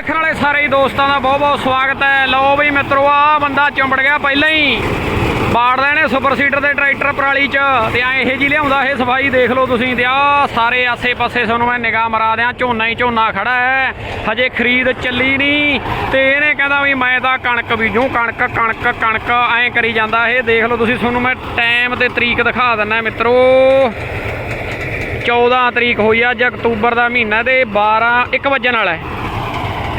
ਦੇਖਣ ਵਾਲੇ ਸਾਰੇ ਹੀ ਦੋਸਤਾਂ ਦਾ ਬਹੁਤ ਬਹੁਤ ਸਵਾਗਤ ਹੈ। ਲਓ ਬਈ ਮਿੱਤਰੋ ਆ ਬੰਦਾ ਚੁੰਬੜ ਗਿਆ ਪਹਿਲਾਂ ਹੀ। ਬਾੜ ਲੈਣੇ ਸੁਪਰ ਸੀਡਰ ਦੇ ਟਰੈਕਟਰ ਪਰਾਲੀ ਚ ਤੇ ਐ ਇਹ ਜੀ ਲਿਆਉਂਦਾ ਇਹ ਸਫ਼ਾਈ, ਦੇਖ ਲਓ ਤੁਸੀਂ ਤੇ ਆ ਸਾਰੇ ਆਸੇ-ਪਾਸੇ ਤੁਹਾਨੂੰ ਮੈਂ ਨਿਗਾਹ ਮਰਾ ਦਿਆਂ, ਝੋਨਾ ਹੀ ਝੋਨਾ ਖੜਾ ਹੈ। ਹਜੇ ਖਰੀਦ ਚੱਲੀ ਨਹੀਂ ਤੇ ਇਹਨੇ ਕਹਿੰਦਾ ਵੀ ਮੈਂ ਤਾਂ ਕਣਕ ਬੀਜੂ, ਕਣਕ ਕਣਕ ਕਣਕ, ਐ ਕਰੀ ਜਾਂਦਾ ਇਹ। ਦੇਖ ਲਓ ਤੁਸੀਂ, ਤੁਹਾਨੂੰ ਮੈਂ ਟਾਈਮ ਤੇ ਤਰੀਕ ਦਿਖਾ ਦਿੰਦਾ ਮਿੱਤਰੋ। 14 ਤਰੀਕ ਹੋਈ ਅੱਜ ਅਕਤੂਬਰ ਦਾ ਮਹੀਨਾ ਤੇ 12 1 ਵਜਣ ਨਾਲ ਹੈ।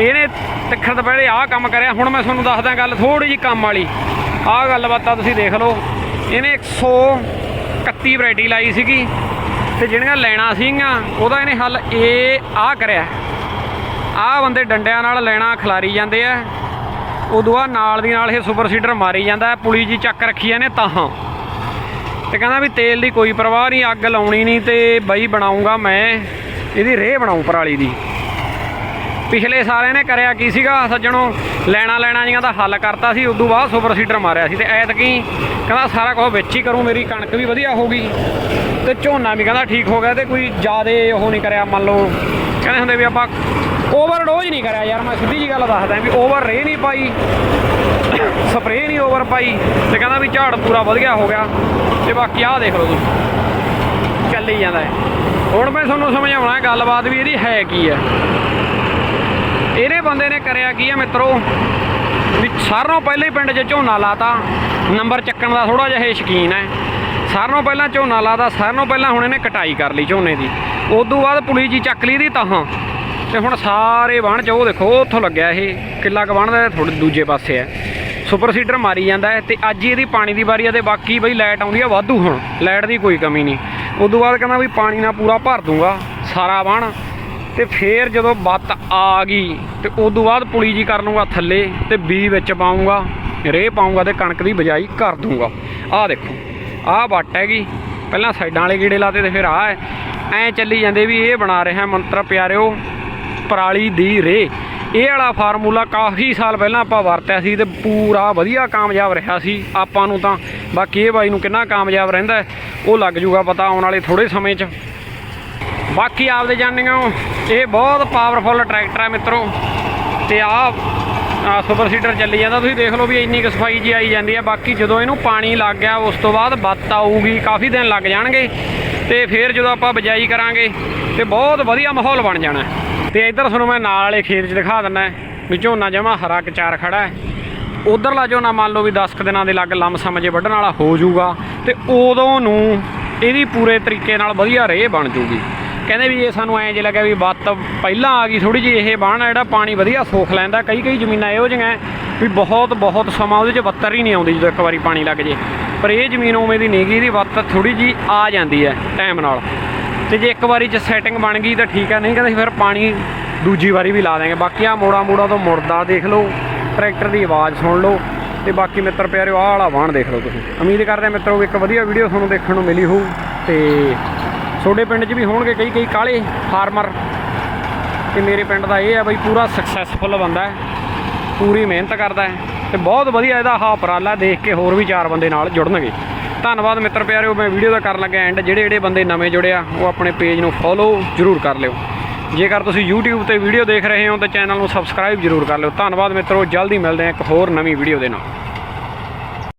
ਇਹਨੇ ਤਿੱਖਣ ਦੁਪਹਿਰੇ ਆਹ ਕੰਮ ਕਰਿਆ, ਹੁਣ ਮੈਂ ਤੁਹਾਨੂੰ ਦੱਸਦਾ ਗੱਲ ਥੋੜੀ ਜੀ ਕੰਮ ਵਾਲੀ। ਆਹ ਗੱਲਬਾਤ ਆ ਤੁਸੀਂ ਦੇਖ ਲਓ। ਇਹਨੇ 131 ਵੈਰਾਈਟੀ ਲਾਈ ਸੀਗੀ ਤੇ ਜਿਹੜੀਆਂ ਲੈਣਾ ਸੀਗੀਆਂ, ਉਹਦਾ ਇਹਨੇ ਹੱਲ ਇਹ ਆਹ ਕਰਿਆ। ਆਹ ਬੰਦੇ ਡੰਡਿਆਂ ਨਾਲ ਲੈਣਾ ਖਿਲਾਰੀ ਜਾਂਦੇ ਆ। ਉਦੋਂ ਬਾਅਦ ਨਾਲ ਦੀ ਨਾਲ ਇਹ ਸੁਪਰ ਸੀਡਰ ਮਾਰੀ ਜਾਂਦਾ ਪੁਲੀ ਜੀ ਚੱਕ ਰੱਖੀ ਇਹਨੇ ਤਾਹਾਂ ਤੇ ਕਹਿੰਦਾ ਵੀ ਤੇਲ ਦੀ ਕੋਈ ਪਰਵਾਹ ਨਹੀਂ, ਅੱਗ ਲਾਉਣੀ ਨਹੀਂ ਤੇ ਬਈ ਬਣਾਉਂਗਾ ਮੈਂ। ਇਹਦੀ ਰੇਹ ਬਣਾਉਂ ਪਰਾਲੀ ਦੀ। ਪਿਛਲੇ ਸਾਲ ਨੇ ਕਰਿਆ ਕੀ ਸੀਗਾ? ਸੱਜਣੋ, ਲੈਣਾ ਲੈਣਾ ਜੀਆਂ ਦਾ ਹੱਲ ਕਰਤਾ ਸੀ, ਉਦੋਂ ਬਾਅਦ ਸੁਪਰ ਸੀਡਰ ਮਾਰਿਆ ਸੀ ਤੇ ਐਤਕੀ ਕਹਿੰਦਾ ਸਾਰਾ ਕੁਝ ਵਿੱਚ ਹੀ ਕਰੂੰ, ਮੇਰੀ ਕਣਕ ਵੀ ਵਧੀਆ ਹੋ ਗਈ। ਤੇ ਝੋਨਾ ਵੀ ਕਹਿੰਦਾ ਠੀਕ ਹੋ ਗਿਆ ਤੇ ਕੋਈ ਜ਼ਿਆਦੇ ਉਹ ਨਹੀਂ ਕਰਿਆ, ਮੰਨ ਲਓ, ਕਹਿੰਦੇ ਹੁੰਦੇ ਵੀ ਆਪਾਂ ਓਵਰਡੋਜ਼ ਨਹੀਂ ਕਰਿਆ ਯਾਰ, ਮੈਂ ਸਿੱਧੀ ਜੀ ਗੱਲ ਦੱਸਦਾ ਵੀ ਓਵਰ ਰੇ ਨਹੀਂ ਪਾਈ, ਸਪਰੇਅ ਨਹੀਂ ਓਵਰ ਪਾਈ ਤੇ ਕਹਿੰਦਾ ਵੀ ਝਾੜ ਪੂਰਾ ਵਧੀਆ ਹੋ ਗਿਆ ਤੇ ਬਾਕੀ ਆਹ ਦੇਖ ਲਓ ਤੁਸੀਂ, ਚੱਲੀ ਜਾਂਦਾ ਹੈ ਹੁਣ ਮੈਂ ਤੁਹਾਨੂੰ ਸਮਝਾਉਣਾ, ਗੱਲਬਾਤ ਵੀ ਇਹਦੀ ਹੈ ਕੀ ਹੈ। ਇਹਨੇ ਬੰਦੇ ਨੇ ਕਰਿਆ ਕੀ ਹੈ ਮਿੱਤਰੋ? ਵੀ ਸਾਰਿਆਂ ਨਾਲੋਂ ਪਹਿਲਾਂ ਪਿੰਡ 'ਚ ਝੋਨਾ ਲਾਤਾ। ਨੰਬਰ ਚੱਕਣ ਦਾ ਥੋੜਾ ਜਿਹਾ ਇਹ ਸ਼ਕੀਨ ਹੈ। ਸਾਰਿਆਂ ਨਾਲੋਂ ਪਹਿਲਾਂ ਝੋਨਾ ਲਾਤਾ, ਸਾਰਿਆਂ ਨਾਲੋਂ ਪਹਿਲਾਂ ਹੁਣ ਇਹਨੇ ਕਟਾਈ ਕਰ ਲਈ ਝੋਨੇ ਦੀ। ਉਦੋਂ ਬਾਅਦ ਪੁਲੀ ਜੀ ਚੱਕ ਲਈ ਦੀ ਤਾਹਾਂ। ਤੇ ਹੁਣ ਸਾਰੇ ਵਣ 'ਚ ਉਹ ਦੇਖੋ, ਉੱਥੋਂ ਲੱਗਿਆ ਇਹ। ਕਿੱਲਾ ਕ ਵਣ ਦਾ ਥੋੜੇ ਦੂਜੇ ਪਾਸੇ ਹੈ। ਸੁਪਰ ਸੀਡਰ ਮਾਰੀ ਜਾਂਦਾ ਹੈ ਤੇ ਅੱਜ ਇਹਦੀ ਪਾਣੀ ਦੀ ਵਾਰੀ ਆ ਤੇ ਬਾਕੀ ਬਈ ਲਾਈਟ ਆਉਂਦੀ ਆ ਵਾਧੂ ਹੁਣ। ਲਾਈਟ ਦੀ ਕੋਈ ਕਮੀ ਨਹੀਂ। ਉਦੋਂ ਬਾਅਦ ਕਹਿੰਦਾ ਵੀ ਪਾਣੀ ਨਾਲ ਪੂਰਾ ਭਰ ਦੂੰਗਾ। ਸਾਰਾ ਵਣ ਤੇ ਫੇਰ ਜਦੋਂ ਬੱਤ ਆ ਗਈ ਤੇ ਤੋਂ ਬਾਅਦ ਪੁਲੀ ਜੀ ਕਰ ਲੂੰਗਾ ਥੱਲੇ ਤੇ ਬੀ ਵਿੱਚ ਪਾਉਂਗਾ ਰੇਹ ਪਾਉਂਗਾ ਤੇ ਕਣਕ ਦੀ ਬਜਾਈ ਕਰ ਦੂੰਗਾ ਆਹ ਦੇਖੋ, ਆਹ ਵੱਟ ਹੈਗੀ। ਪਹਿਲਾਂ ਸਾਈਡਾਂ ਵਾਲੇ ਕੀੜੇ ਲਾਤੇ ਤੇ ਫਿਰ ਆਹ ਹੈ। ਐ ਚੱਲੀ ਜਾਂਦੇ ਵੀ ਇਹ ਬਣਾ ਰਿਹਾ ਮੰਤਰ, ਪਿਆਰਿਓ, ਪਰਾਲੀ ਦੀ ਰੇ ਇਹ ਵਾਲਾ ਫਾਰਮੂਲਾ ਕਾਫੀ ਸਾਲ ਪਹਿਲਾਂ ਆਪਾਂ ਵਰਤਿਆ ਸੀ ਤੇ ਪੂਰਾ ਵਧੀਆ ਕਾਮਯਾਬ ਰਿਹਾ ਸੀ। ਆਪਾਂ ਨੂੰ ਤਾਂ ਬਾਕੀ ਇਹ ਬਾਈ ਨੂੰ ਕਿੰਨਾ ਕਾਮਯਾਬ ਰਹਿੰਦਾ ਉਹ ਲੱਗ ਜੂਗਾ ਪਤਾ ਆਉਣ ਵਾਲੇ ਥੋੜੇ ਸਮੇਂ 'ਚ। ਬਾਕੀ ਆਪਦੇ ਜਾਣਿਓ ਇਹ ਬਹੁਤ ਪਾਵਰਫੁੱਲ ਟਰੈਕਟਰ ਹੈ ਮਿੱਤਰੋ। ਤੇ ਆਹ ਆਹ ਸੁਪਰ ਸੀਡਰ ਚੱਲੀ ਜਾਂਦਾ। ਤੁਸੀਂ ਦੇਖ ਲਓ ਵੀ ਇੰਨੀ ਕੁ ਸਫ਼ਾਈ ਜੀ ਆਈ ਜਾਂਦੀ ਹੈ ਬਾਕੀ ਜਦੋਂ ਇਹਨੂੰ ਪਾਣੀ ਲੱਗ ਗਿਆ, ਉਸ ਤੋਂ ਬਾਅਦ ਬੱਤ ਆਊਗੀ। ਕਾਫੀ ਦਿਨ ਲੱਗ ਜਾਣਗੇ। ਤੇ ਫਿਰ ਜਦੋਂ ਆਪਾਂ ਬਜਾਈ ਕਰਾਂਗੇ, ਤੇ ਬਹੁਤ ਵਧੀਆ ਮਾਹੌਲ ਬਣ ਜਾਣਾ। ਹੈ। ਤੇ ਇੱਧਰ ਤੁਹਾਨੂੰ ਮੈਂ ਨਾਲ ਵਾਲੇ ਖੇਤ 'ਚ ਦਿਖਾ ਦਿੰਦਾ। ਵੀ ਝੋਨਾ ਜਮਾ ਹਰਾ ਕਚਾਰ ਖੜਾ ਹੈ। ਉਧਰਲਾ ਝੋਨਾ ਮੰਨ ਲਓ ਵੀ 10 ਕੁ ਦਿਨਾਂ ਦੇ ਲੱਗ ਲੰਮਸਮ ਜੇ ਵੱਢਣ ਵਾਲਾ ਹੋ ਜਾਊਗਾ। ਤੇ ਉਦੋਂ ਨੂੰ ਇਹਦੀ ਪੂਰੇ ਤਰੀਕੇ ਨਾਲ ਵਧੀਆ ਰੇਹ ਬਣ ਜੂਗੀ ਕਹਿੰਦੇ ਵੀ ਇਹ ਸਾਨੂੰ ਐਂ ਜੇ ਲੱਗਿਆ ਵੀ ਵੱਤ ਪਹਿਲਾਂ ਆ ਗਈ ਥੋੜੀ ਜਿਹੀ, ਇਹ ਬਾਣ ਜਿਹੜਾ ਪਾਣੀ ਵਧੀਆ ਸੋਖ ਲੈਂਦਾ, ਕਈ ਕਈ ਜ਼ਮੀਨਾਂ ਇਹੋ ਜਿਹੀਆਂ ਵੀ ਬਹੁਤ ਬਹੁਤ ਸਮਾਂ ਉਹਦੇ 'ਚ ਬੱਤਰ ਹੀ ਨਹੀਂ ਆਉਂਦੀ ਜਦੋਂ ਇੱਕ ਵਾਰੀ ਪਾਣੀ ਲੱਗ ਜੇ। ਪਰ ਇਹ ਜ਼ਮੀਨ ਉਵੇਂ ਦੀ ਨਹੀਂ ਗਈ ਇਹਦੀ ਬੱਤ ਥੋੜੀ ਜੀ ਆ ਜਾਂਦੀ ਹੈ ਟਾਈਮ ਨਾਲ। ਤੇ ਜੇ ਇੱਕ ਵਾਰੀ 'ਚ ਸੈਟਿੰਗ ਬਣ ਗਈ ਤਾਂ ਠੀਕ ਹੈ ਨਹੀਂ ਕਹਿੰਦੇ ਫਿਰ ਪਾਣੀ ਦੂਜੀ ਵਾਰੀ ਵੀ ਲਾ ਦੇਂਗੇ ਬਾਕੀ ਆ ਮੋੜਾ ਮੋੜਾ ਤੋਂ ਮੁੜਦਾ ਦੇਖ ਲਓ, ਟਰੈਕਟਰ ਦੀ ਆਵਾਜ਼ ਸੁਣ ਲਓ ਤੇ ਬਾਕੀ ਮਿੱਤਰ ਪਿਆਰਿਓ, ਆਹ ਵਾਲਾ ਵਾਹਣ ਦੇਖ ਲਓ ਤੁਸੀਂ। ਉਮੀਦ ਕਰਦੇ ਹਾਂ ਮਿੱਤਰੋ ਇੱਕ ਵਧੀਆ ਵੀਡੀਓ ਤੁਹਾਨੂੰ ਦੇਖਣ ਨੂੰ ਮਿਲੀ ਹੋਊ ਤੇ ਤੁਹਾਡੇ ਪਿੰਡ 'ਚ ਵੀ ਹੋਣਗੇ ਕਈ ਕਈ ਕਾਲੇ ਫਾਰਮਰ। ਤੇ ਮੇਰੇ ਪਿੰਡ ਦਾ ਇਹ ਹੈ ਬਈ ਪੂਰਾ ਸਕਸੈਸਫੁਲ ਬੰਦਾ ਹੈ। ਪੂਰੀ ਮਿਹਨਤ ਕਰਦਾ ਹੈ ਤੇ ਬਹੁਤ ਵਧੀਆ ਇਹਦਾ ਆਹ ਉਪਰਾਲਾ ਦੇਖ ਕੇ ਹੋਰ ਵੀ ਚਾਰ ਬੰਦੇ ਨਾਲ ਜੁੜਨਗੇ। ਧੰਨਵਾਦ ਮਿੱਤਰ ਪਿਆਰਿਓ ਮੈਂ ਵੀਡੀਓ ਦਾ ਕਰਨ ਲੱਗਾ ਐਂਡ ਜਿਹੜੇ ਜਿਹੜੇ ਬੰਦੇ ਨਵੇਂ ਜੁੜੇ ਆ ਉਹ ਆਪਣੇ ਪੇਜ ਨੂੰ ਫੋਲੋ ਜ਼ਰੂਰ ਕਰ ਲਿਓ। ਜੇਕਰ ਤੁਸੀਂ YouTube ਤੇ ਵੀਡੀਓ ਦੇਖ ਰਹੇ ਹੋ ਤਾਂ ਚੈਨਲ ਨੂੰ ਸਬਸਕ੍ਰਾਈਬ ਜ਼ਰੂਰ ਕਰ ਲਿਓ। ਧੰਨਵਾਦ ਮਿੱਤਰੋ, ਜਲਦੀ ਮਿਲਦੇ ਹਾਂ ਇੱਕ ਹੋਰ ਨਵੀਂ ਵੀਡੀਓ ਦੇ ਨਾਲ।